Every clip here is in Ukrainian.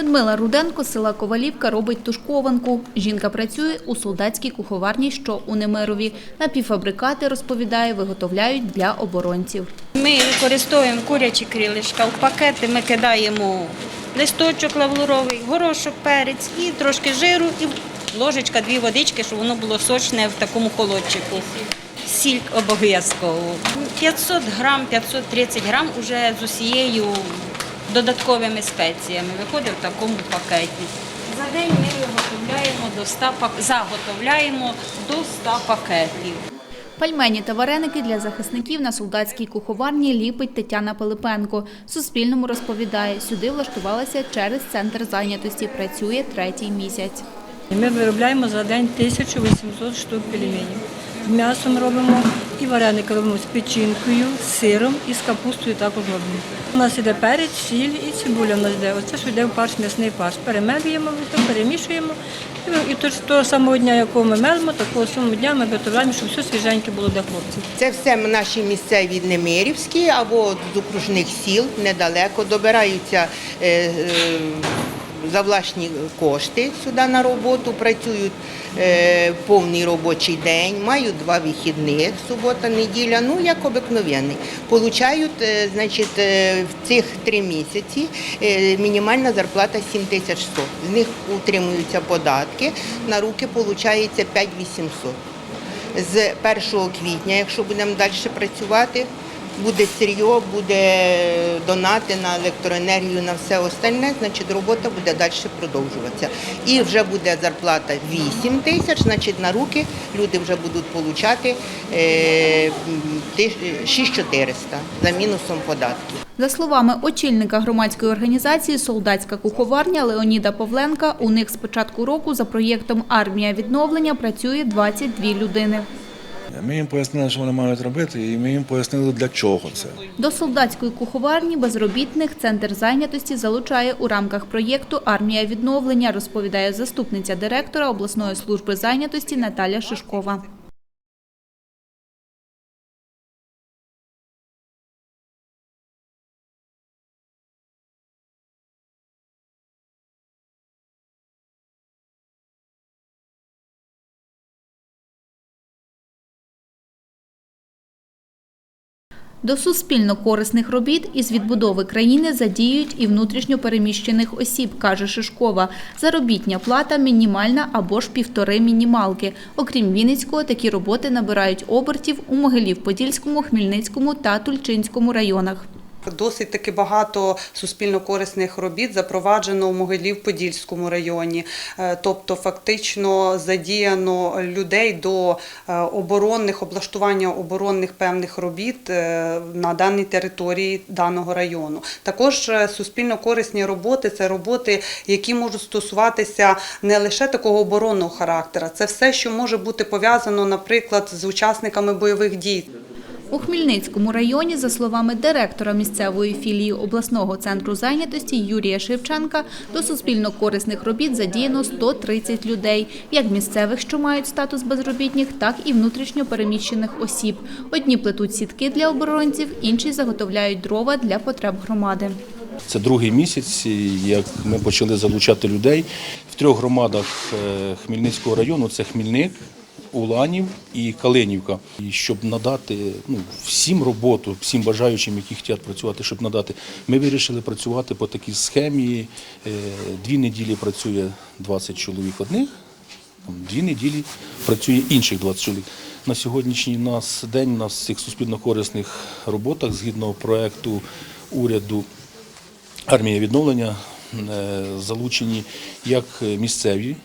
Людмила Руденко з села Ковалівка робить тушкованку. Жінка працює у солдатській куховарні, що у Немирові. Напівфабрикати, розповідає, виготовляють для оборонців. Ми використовуємо курячі крилишка. В пакети ми кидаємо листочок лавруровий, горошок, перець і трошки жиру, і ложечка, дві водички, щоб воно було сочне в такому холодчику. Сіль обов'язково. 500 грам, 530 грам уже з усією додатковими спеціями виходить в такому пакеті. За день ми виготовляємо до 100 пак... заготовляємо до 100 пакетів. Пальмені та вареники для захисників на солдатській куховарні ліпить Тетяна Пилипенко. Суспільному розповідає, сюди влаштувалася через центр зайнятості. Працює третій місяць. Ми виробляємо за день 1800 штук пельменів. М'ясом робимо і вареники робимо з печінкою, з сиром і з капустою також робимо. У нас іде перець, сіль і цибуля в нас йде. Оце що йде в фарш, м'ясний фарш. Перемелюємо, перемішуємо. І то- того самого дня, якого ми мелимо, такого самого дня ми виготовляємо, щоб все свіженьке було для хлопців. Це все наші місцеві немирівські або з окружних сіл недалеко добираються е, е, за власні кошти сюди на роботу, працюють е, повний робочий день, мають два вихідних, субота, неділя, ну як обикновенний. Получають, е, значить, е, в цих три місяці е, мінімальна зарплата 7100. З них утримуються податки, на руки виходить 5800 з 1 квітня, якщо будемо далі працювати, буде сир'йо, буде донати на електроенергію, на все остальне, значить робота буде далі продовжуватися. І вже буде зарплата 8 тисяч, значить на руки люди вже будуть отримати 6400 за мінусом податків. За словами очільника громадської організації Солдатська куховарня Леоніда Павленка, у них з початку року за проєктом Армія відновлення працює 22 людини. Ми їм пояснили, що вони мають робити, і ми їм пояснили, для чого це. До солдатської куховарні безробітних центр зайнятості залучає у рамках проєкту Армія відновлення, розповідає заступниця директора обласної служби зайнятості Наталя Шишкова. До суспільно корисних робіт із відбудови країни задіють і внутрішньо переміщених осіб, каже Шишкова. Заробітня плата мінімальна або ж півтори мінімалки. Окрім Вінницького, такі роботи набирають обертів у Могилів-Подільському, Хмельницькому та Тульчинському районах. Досить таки багато суспільно-корисних робіт запроваджено в Могилів-Подільському районі. Е, Тобто, фактично задіяно людей до е, оборонних облаштування оборонних певних робіт е, на даній території даного району. Також суспільно-корисні роботи це роботи, які можуть стосуватися не лише такого оборонного характера, це все, що може бути пов'язано, наприклад, з учасниками бойових дій. У Хмельницькому районі, за словами директора місцевої філії обласного центру зайнятості Юрія Шевченка, до суспільно-корисних робіт задіяно 130 людей, як місцевих, що мають статус безробітних, так і внутрішньо переміщених осіб. Одні плетуть сітки для оборонців, інші заготовляють дрова для потреб громади. Це другий місяць, як ми почали залучати людей в трьох громадах е, Хмельницького району: це Хмільник, Уланів і Калинівка. І щоб надати ну, всім роботу, всім бажаючим, які хочуть працювати, щоб надати, ми вирішили працювати по такій схемі. Е, Дві неділі працює 20 чоловік одних, дві неділі працює інших 20 чоловік. На сьогоднішній нас день у нас цих суспільно-корисних роботах згідно проекту уряду армія відновлення е, залучені як місцеві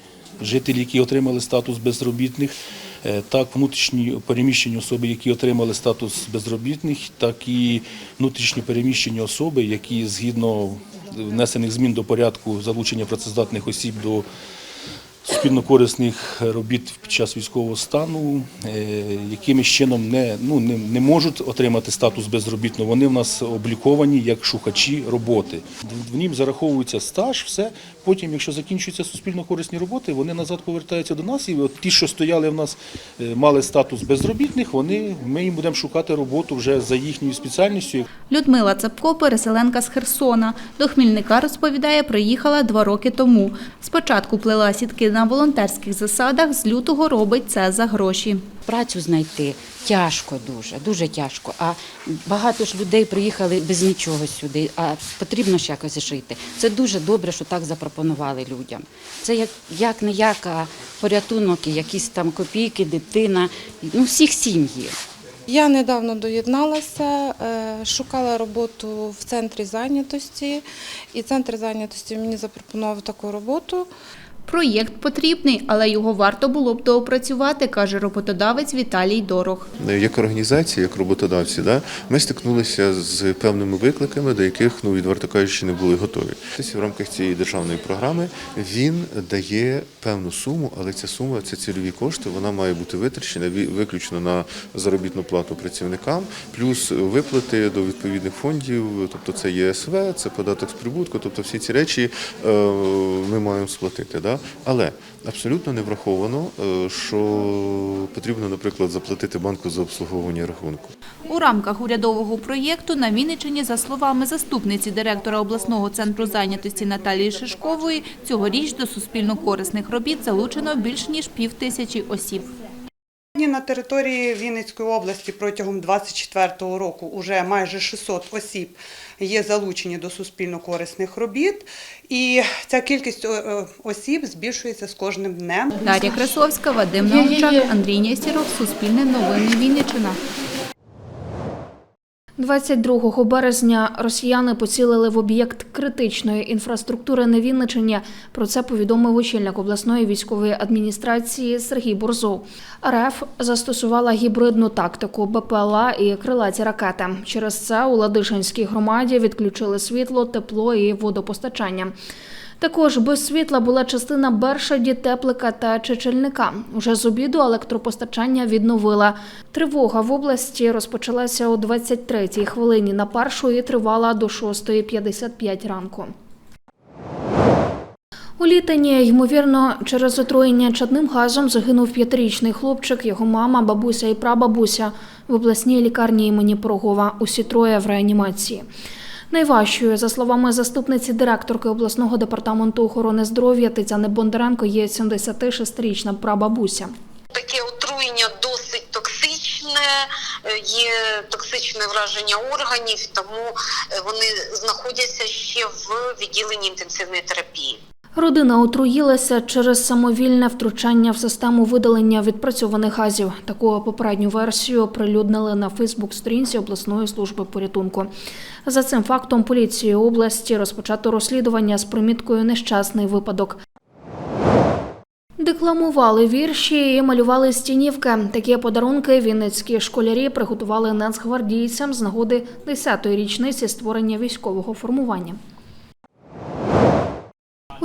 жителі, які отримали статус безробітних, е, так внутрішні переміщені особи, які отримали статус безробітних, так і внутрішньо переміщені особи, які згідно внесених змін до порядку залучення працездатних осіб до суспільно-корисних робіт під час військового стану, е, якимось чином не, ну, не, не можуть отримати статус безробітного. Вони в нас обліковані як шукачі роботи. В нім зараховується стаж, все. Потім, якщо закінчуються суспільно-корисні роботи, вони назад повертаються до нас. І от ті, що стояли в нас, е, мали статус безробітних, вони, ми їм будемо шукати роботу вже за їхньою спеціальністю. Людмила Цапко, переселенка з Херсона. До Хмільника, розповідає, приїхала два роки тому. Спочатку плела сітки на волонтерських засадах, з лютого робить це за гроші. Працю знайти тяжко дуже, дуже тяжко. А багато ж людей приїхали без нічого сюди, а потрібно ж якось жити. Це дуже добре, що так запропонували людям. Це як, як не як, а порятунок, і якісь там копійки, дитина, ну всіх сім'ї. Я недавно доєдналася, е, шукала роботу в центрі зайнятості, і центр зайнятості мені запропонував таку роботу. Проєкт потрібний, але його варто було б доопрацювати, каже роботодавець Віталій Дорох. Як організація, як роботодавці, да, ми стикнулися з певними викликами, до яких, ну відверто кажучи, не були готові. В рамках цієї державної програми він дає певну суму, але ця сума, це цільові кошти, вона має бути витрачена виключно на заробітну плату працівникам, плюс виплати до відповідних фондів, тобто це ЄСВ, це податок з прибутку, тобто всі ці речі е, ми маємо сплатити. Да? Але абсолютно не враховано, е, що потрібно, наприклад, заплатити банку за обслуговування рахунку. У рамках урядового проєкту на Вінниччині, за словами заступниці директора обласного центру зайнятості Наталії Шишкової, цьогоріч до суспільно-корисних робіт залучено більш ніж пів тисячі осіб. Сьогодні На території Вінницької області протягом 2024 року вже майже 600 осіб є залучені до суспільно-корисних робіт, і ця кількість е, е, осіб збільшується з кожним днем. Дар'я Красовська, Вадим Наумчак, Андрій Нєстіров, Суспільне новини Вінниччина. 22 березня росіяни поцілили в об'єкт критичної інфраструктури на Вінничині. Про це повідомив очільник обласної військової адміністрації Сергій Бурзов. РФ застосувала гібридну тактику БПЛА і крилаті ракети. Через це у Ладишинській громаді відключили світло, тепло і водопостачання. Також без світла була частина Бершаді, Теплика та Чечельника. Уже з обіду електропостачання відновила. Тривога в області розпочалася о 23-й хвилині на першу і тривала до 6.55 ранку. У літані, ймовірно, через отруєння чадним газом загинув п'ятирічний хлопчик, його мама, бабуся і прабабуся в обласній лікарні імені Порогова. Усі троє в реанімації. Найважчою, за словами заступниці директорки обласного департаменту охорони здоров'я Тетяни Бондаренко, є 76-річна прабабуся. Таке отруєння досить токсичне, е, є токсичне враження органів, тому е, вони знаходяться ще в відділенні інтенсивної терапії. Родина отруїлася через самовільне втручання в систему видалення відпрацьованих газів. Таку попередню версію оприлюднили на Фейсбук-сторінці обласної служби порятунку. За цим фактом поліцією області розпочато розслідування з приміткою нещасний випадок. Декламували вірші і малювали стінівки. Такі подарунки вінницькі школярі приготували нацгвардійцям з нагоди 10-ї річниці створення військового формування.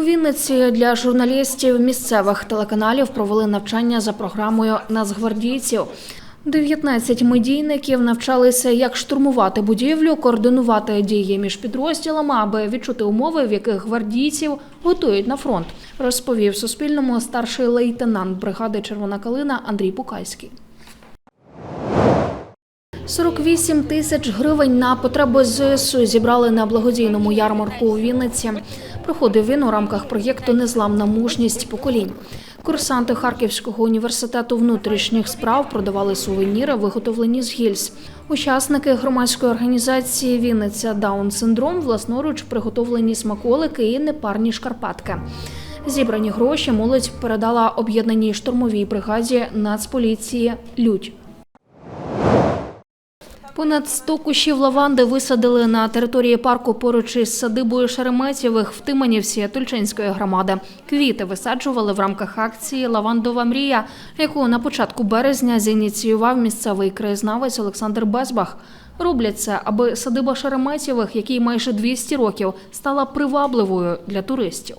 У Вінниці для журналістів місцевих телеканалів провели навчання за програмою Нацгвардійців. 19 медійників навчалися, як штурмувати будівлю, координувати дії між підрозділами, аби відчути умови, в яких гвардійців готують на фронт, розповів Суспільному старший лейтенант бригади Червона калина Андрій Пукайський. 48 тисяч гривень на потреби ЗСУ зібрали на благодійному ярмарку у Вінниці. Проходив він у рамках проєкту Незламна мужність поколінь. Курсанти Харківського університету внутрішніх справ продавали сувеніри, виготовлені з гільз. Учасники громадської організації Вінниця Даун синдром власноруч приготовлені смаколики і непарні шкарпатки. Зібрані гроші молодь передала об'єднаній штурмовій бригаді Нацполіції Людь. Понад 100 кущів лаванди висадили на території парку поруч із садибою Шереметєвих в Тиманівці Тульчинської громади. Квіти висаджували в рамках акції Лавандова мрія, яку на початку березня зініціював місцевий краєзнавець Олександр Безбах. Роблять це, аби садиба Шереметєвих, якій майже 200 років, стала привабливою для туристів.